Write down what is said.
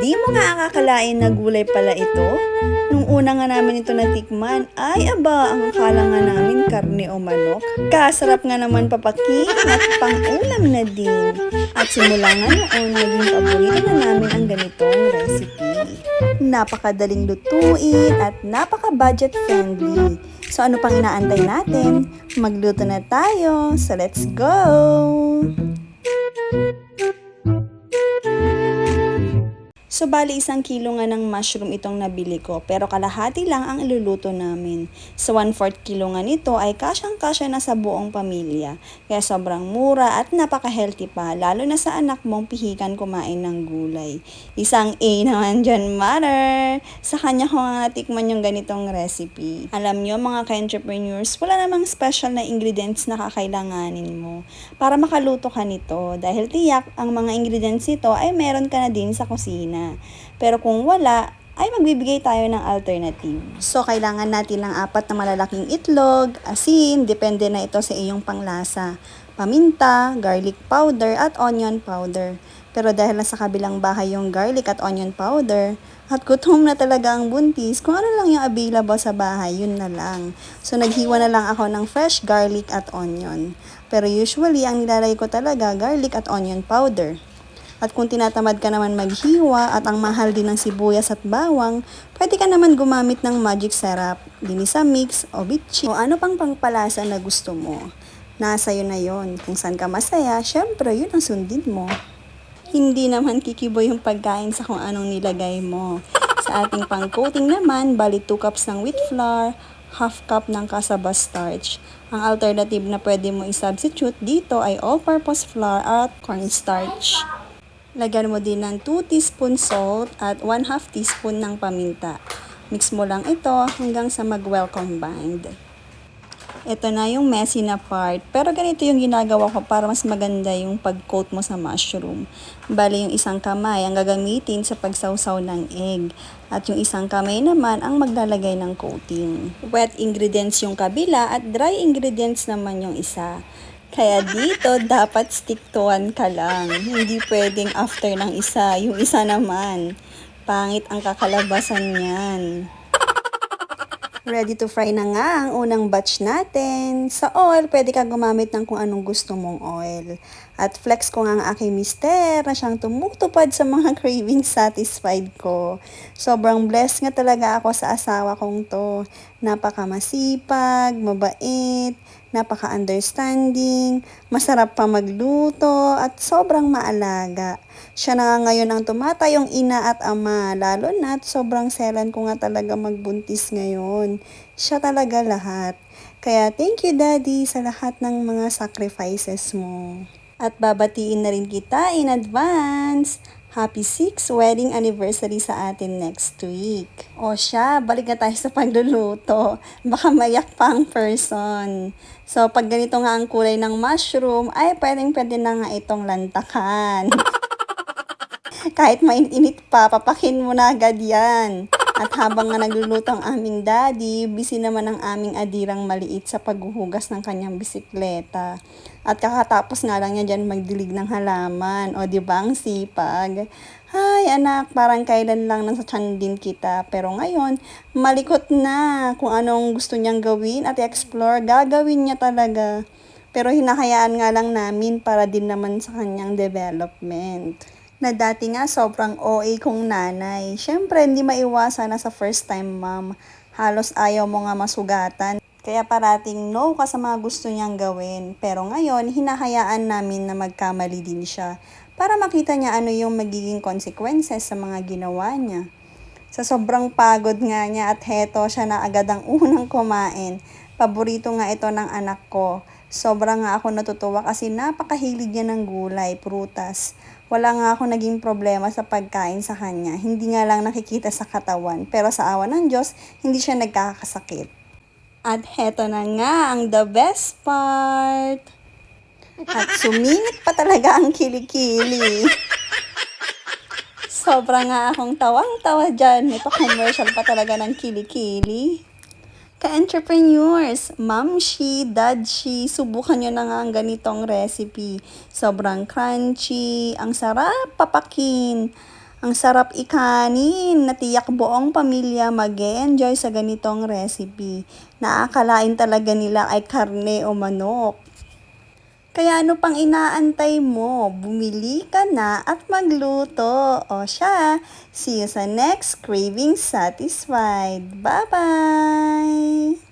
Di mo nga akakalain na gulay pala ito? Nung una nga namin ito natikman, ay aba, ang akala nga namin karne o manok. Kasarap nga naman papakin at pang-ulam na din. At simula nga noon, naging paborito na namin ang ganitong recipe. Napakadaling lutuin at napaka-budget friendly. So ano pang inaantay natin? Magluto na tayo. So let's go! So, bali isang kilo nga ng mushroom itong nabili ko, pero kalahati lang ang iluluto namin. Sa 1/4 kilo nga nito ay kasyang-kasya na sa buong pamilya. Kaya sobrang mura at napaka-healthy pa, lalo na sa anak mong pihikan kumain ng gulay. Isang A naman dyan, mother! Sa kanya ko nga natikman yung ganitong recipe. Alam nyo mga ka-entrepreneurs, wala namang special na ingredients na kakailanganin mo para makaluto ka nito. Dahil tiyak, ang mga ingredients nito ay meron ka na din sa kusina. Pero kung wala, ay magbibigay tayo ng alternative. So, kailangan natin ng apat na malalaking itlog, asin, depende na ito sa iyong panglasa, paminta, garlic powder, at onion powder. Pero dahil nasa kabilang bahay yung garlic at onion powder, at gutom na talaga ang buntis, kung ano lang yung available sa bahay, yun na lang. So, naghiwa na lang ako ng fresh garlic at onion. Pero usually, ang nilalagay ko talaga, garlic at onion powder. At kung tinatamad ka naman maghiwa at ang mahal din ng sibuyas at bawang, pwede ka naman gumamit ng magic syrup, ginisa mix o bitchin. O ano pang pangpalasa na gusto mo. Nasa iyo na yon. Kung saan ka masaya, syempre yun ang sundin mo. Hindi naman kikibo yung pagkain sa kung anong nilagay mo. Sa ating pang-coating naman, bali 2 cups ng wheat flour, half cup ng cassava starch. Ang alternative na pwede mo i-substitute dito ay all-purpose flour at cornstarch. Lagyan mo din ng 2 teaspoon salt at 1 half teaspoon ng paminta. Mix mo lang ito hanggang sa mag-well combined. Ito na yung messy na part. Pero ganito yung ginagawa ko para mas maganda yung pag-coat mo sa mushroom. Bali yung isang kamay ang gagamitin sa pagsawsaw ng egg. At yung isang kamay naman ang maglalagay ng coating. Wet ingredients yung kabila at dry ingredients naman yung isa. Kaya dito, dapat stick to one ka lang. Hindi pwedeng after ng isa. Yung isa naman. Pangit ang kakalabasan niyan. Ready to fry na nga ang unang batch natin. Sa oil, pwede ka gumamit ng kung anong gusto mong oil. At flex ko nga ang aking mister na siyang tumutupad sa mga cravings satisfied ko. Sobrang blessed nga talaga ako sa asawa kong to. Napaka-masipag, mabait, napaka-understanding, masarap pa magluto, at sobrang maalaga. Siya na nga ngayon ang tumatayong ina at ama, lalo na at sobrang selan ko nga talaga magbuntis ngayon. Siya talaga lahat. Kaya thank you daddy sa lahat ng mga sacrifices mo. At babatiin na rin kita in advance. Happy 6th wedding anniversary sa atin next week. O siya, balik na tayo sa pagluluto. Baka mayak pa ang person. So, pag ganito nga ang kulay ng mushroom, ay pwedeng pwede na nga itong lantakan. Kahit mainit-init pa, papakin mo na agad yan. At habang nga nagluluto ang aming daddy, busy naman ang aming adirang maliit sa paghuhugas ng kanyang bisikleta. At kakatapos nga lang niya dyan magdilig ng halaman. O di ba ang sipag? Hay anak, parang kailan lang nasa tiyan din kita. Pero ngayon, malikot na kung anong gusto niyang gawin at explore, gagawin niya talaga. Pero hinahayaan nga lang namin para din naman sa kanyang development na dati nga sobrang OA kong nanay. Siyempre, hindi maiwasan na sa first time mom. Halos ayaw mo nga masugatan. Kaya parating no ka sa mga gusto niyang gawin. Pero ngayon, hinahayaan namin na magkamali din siya para makita niya ano yung magiging consequences sa mga ginawa niya. Sa sobrang pagod nga niya at heto siya na agad ang unang kumain. Paborito nga ito ng anak ko. Sobrang nga ako natutuwa kasi napakahilig niya ng gulay, prutas. Wala nga ako naging problema sa pagkain sa kanya. Hindi nga lang nakikita sa katawan. Pero sa awa ng Diyos, hindi siya nagkakasakit. At heto na nga ang the best part. At sumingit pa talaga ang kilikili. Sobra nga akong tawang-tawa dyan. May pa-commercial pa talaga ng kilikili. Ka-entrepreneurs, mamshi, dadshi, subukan nyo na nga ang ganitong recipe. Sobrang crunchy, ang sarap papakin. Ang sarap ikanin, natiyak buong pamilya mag enjoy sa ganitong recipe. Naakalain talaga nila ay karne o manok. Kaya ano pang inaantay mo? Bumili ka na at magluto. O siya, see you sa next Craving Satisfied. Bye-bye!